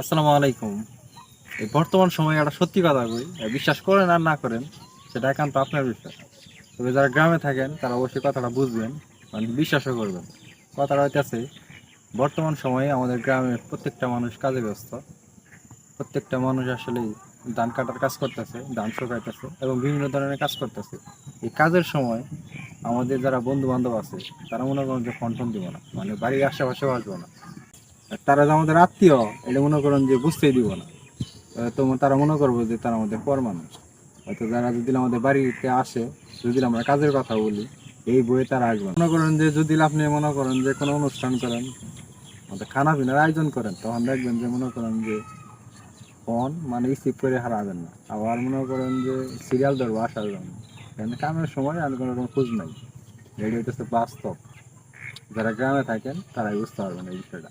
আসসালামু আলাইকুম। এই বর্তমান সময়ে একটা সত্যি কথা কই বিশ্বাস করেন আর না করেন, সেটা একান্ত আপনার বিষয়। তবে যারা গ্রামে থাকেন, তারা অবশ্যই কথাটা বুঝবেন মানে বিশ্বাসও করবেন। কথাটা হইতেছে, বর্তমান সময়ে আমাদের গ্রামের প্রত্যেকটা মানুষ কাজে ব্যস্ত। প্রত্যেকটা মানুষ আসলে ধান কাটার কাজ করতেছে, ধান শুকাইতেছে এবং বিভিন্ন ধরনের কাজ করতেছে। এই কাজের সময় আমাদের যারা বন্ধু বান্ধব আছে, তারা মনে করেন যে ফোন দিব না মানে বাড়ির আশেপাশেও আসব না। তারা যে আমাদের আত্মীয়, এটা মনে করেন যে বুঝতেই দিব না। তো তারা মনে করব যে তারা আমাদের পর মানুষ। হয়তো যারা যদি আমাদের বাড়িতে আসে, যদি আমরা কাজের কথা বলি, এই বইয়ে তারা আসবে মনে করেন যে যদি আপনি মনে করেন যে কোনো অনুষ্ঠান করেন, আমাদের খানা পিনার আয়োজন করেন, তখন দেখবেন যে মনে করেন যে ফোন মানে রিসিভ করে হারাবেন না। আবার মনে করেন যে সিরিয়াল ধরবো আসার জন্য। কারণ কামের সময় আর কোনো রকম খোঁজ নাই। এটা হচ্ছে বাস্তব। যারা গ্রামে থাকেন, তারাই বুঝতে পারবেন এই বিষয়টা।